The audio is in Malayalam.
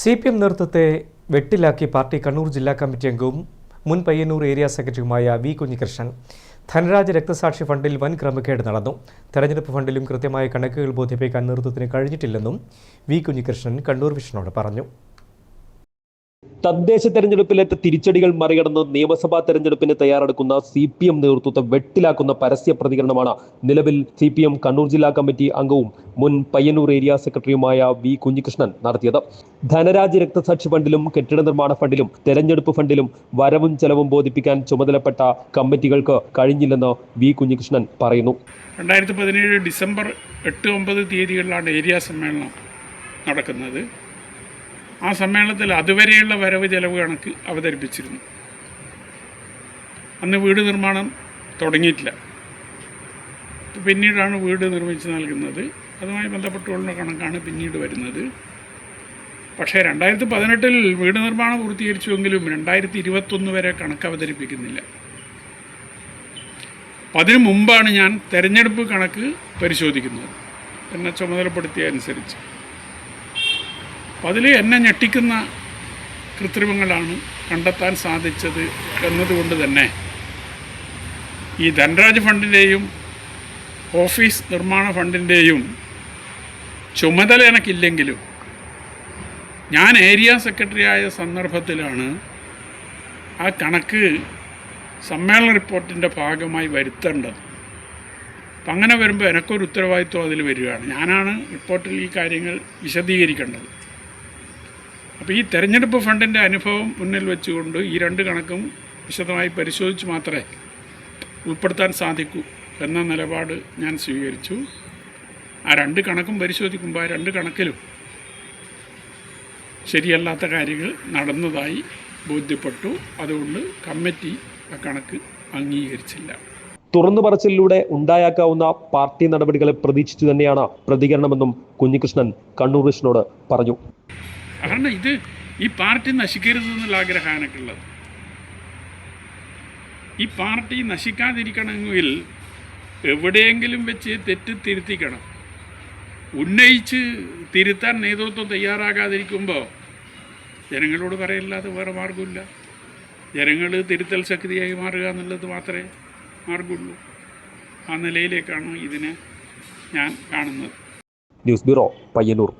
സി പി എം നേതൃത്വത്തെ വെട്ടിലാക്കി പാർട്ടി കണ്ണൂർ ജില്ലാ കമ്മിറ്റി അംഗവും മുൻ പയ്യന്നൂർ ഏരിയ സെക്രട്ടറിയുമായ വി കുഞ്ഞികൃഷ്ണൻ. ധനരാജ് രക്തസാക്ഷി ഫണ്ടിൽ വൻ ക്രമക്കേട് നടന്നു. തെരഞ്ഞെടുപ്പ് ഫണ്ടിലും കൃത്യമായ കണക്കുകൾ ബോധിപ്പിക്കാൻ നേതൃത്വത്തിന് കഴിഞ്ഞിട്ടില്ലെന്നും വി കുഞ്ഞികൃഷ്ണൻ കണ്ണൂർ വിഷനോട് പറഞ്ഞു. തദ്ദേശ തെരഞ്ഞെടുപ്പിലേറ്റ തിരിച്ചടികൾ മറികടന്ന് നിയമസഭാ തെരഞ്ഞെടുപ്പിന് തയ്യാറെടുക്കുന്ന സി പി എം നേതൃത്വത്തെ വെട്ടിലാക്കുന്ന പരസ്യ പ്രതികരണമാണ് നിലവിൽ സി പി എം കണ്ണൂർ ജില്ലാ കമ്മിറ്റി അംഗവും മുൻ പയ്യന്നൂർ ഏരിയ സെക്രട്ടറിയുമായ വി കുഞ്ഞികൃഷ്ണൻ നടത്തിയത്. ധനരാജ് രക്തസാക്ഷി ഫണ്ടിലും കെട്ടിട നിർമ്മാണ ഫണ്ടിലും തെരഞ്ഞെടുപ്പ് ഫണ്ടിലും വരവും ചെലവും ബോധിപ്പിക്കാൻ ചുമതലപ്പെട്ട കമ്മിറ്റികൾക്ക് കഴിഞ്ഞില്ലെന്ന് വി കുഞ്ഞികൃഷ്ണൻ പറയുന്നു. രണ്ടായിരത്തി പതിനേഴ് ഡിസംബർ എട്ട് ഒമ്പത് തീയതികളിലാണ് ഏരിയ സമ്മേളനം നടക്കുന്നത്. ആ സമ്മേളനത്തിൽ അതുവരെയുള്ള വരവ് ചെലവ് കണക്ക് അവതരിപ്പിച്ചിരുന്നു. അന്ന് വീട് നിർമ്മാണം തുടങ്ങിയിട്ടില്ല. പിന്നീടാണ് വീട് നിർമ്മിച്ച് നൽകുന്നത്. അതുമായി ബന്ധപ്പെട്ടുള്ള കണക്കാണ് പിന്നീട് വരുന്നത്. പക്ഷേ രണ്ടായിരത്തി പതിനെട്ടിൽ വീട് നിർമ്മാണം പൂർത്തീകരിച്ചുവെങ്കിലും രണ്ടായിരത്തി ഇരുപത്തൊന്ന് വരെ കണക്ക് അവതരിപ്പിക്കുന്നില്ല. അതിനു മുമ്പാണ് ഞാൻ തെരഞ്ഞെടുപ്പ് കണക്ക് പരിശോധിക്കുന്നത്. എന്നെ ചുമതലപ്പെടുത്തിയ അനുസരിച്ച്. അപ്പം അതിൽ എന്നെ ഞെട്ടിക്കുന്ന കൃത്രിമങ്ങളാണ് കണ്ടെത്താൻ സാധിച്ചത് എന്നതുകൊണ്ട് തന്നെ. ഈ ധനരാജ് ഫണ്ടിന്റെയും ഓഫീസ് നിർമ്മാണ ഫണ്ടിന്റെയും ചുമതല എനിക്കില്ലെങ്കിലും ഞാൻ ഏരിയ സെക്രട്ടറി ആയ സന്ദർഭത്തിലാണ് ആ കണക്ക് സമ്മേളന റിപ്പോർട്ടിന്റെ ഭാഗമായി വരുത്തേണ്ടത്. അപ്പം അങ്ങനെ വരുമ്പോൾ എനിക്കൊരു ഉത്തരവാദിത്വം അതിൽ വരികയാണ്. ഞാനാണ് റിപ്പോർട്ടിൽ ഈ കാര്യങ്ങൾ വിശദീകരിക്കേണ്ടത്. അപ്പോൾ ഈ തെരഞ്ഞെടുപ്പ് ഫണ്ടിന്റെ അനുഭവം മുന്നിൽ വെച്ചുകൊണ്ട് ഈ രണ്ട് കണക്കും വിശദമായി പരിശോധിച്ച് മാത്രമേ ഉൾപ്പെടുത്താൻ സാധിക്കൂ എന്ന നിലപാട് ഞാൻ സ്വീകരിച്ചു. ആ രണ്ട് കണക്കും പരിശോധിക്കുമ്പോൾ ആ രണ്ട് കണക്കിലും ശരിയല്ലാത്ത കാര്യങ്ങൾ നടന്നതായി ബോധ്യപ്പെട്ടു. അതുകൊണ്ട് കമ്മിറ്റി ആ കണക്ക് അംഗീകരിച്ചില്ല. തുറന്നു പറച്ചിലൂടെ ഉണ്ടായേക്കാവുന്ന പാർട്ടി നടപടികളെ പ്രതീക്ഷിച്ചു തന്നെയാണ് പ്രതികരണമെന്നും കുഞ്ഞികൃഷ്ണൻ കണ്ണൂർ കൃഷ്ണനോട് പറഞ്ഞു. കാരണം ഇത് ഈ പാർട്ടി നശിക്കരുത് എന്നുള്ള ആഗ്രഹമാണ് എനിക്കുള്ളത് ഈ പാർട്ടി നശിക്കാതിരിക്കണമെങ്കിൽ എവിടെയെങ്കിലും വെച്ച് തെറ്റ് തിരുത്തിക്കണം. ഉന്നയിച്ച് തിരുത്താൻ നേതൃത്വം തയ്യാറാകാതിരിക്കുമ്പോൾ ജനങ്ങളോട് പറയില്ലാതെ വേറെ മാർഗമില്ല ജനങ്ങൾ തിരുത്തൽ ശക്തിയായി മാറുക എന്നുള്ളത് മാത്രമേ മാർഗമുള്ളൂ ആ നിലയിലേക്കാണ് ഇതിനെ ഞാൻ കാണുന്നത്. News bureau Payyanur.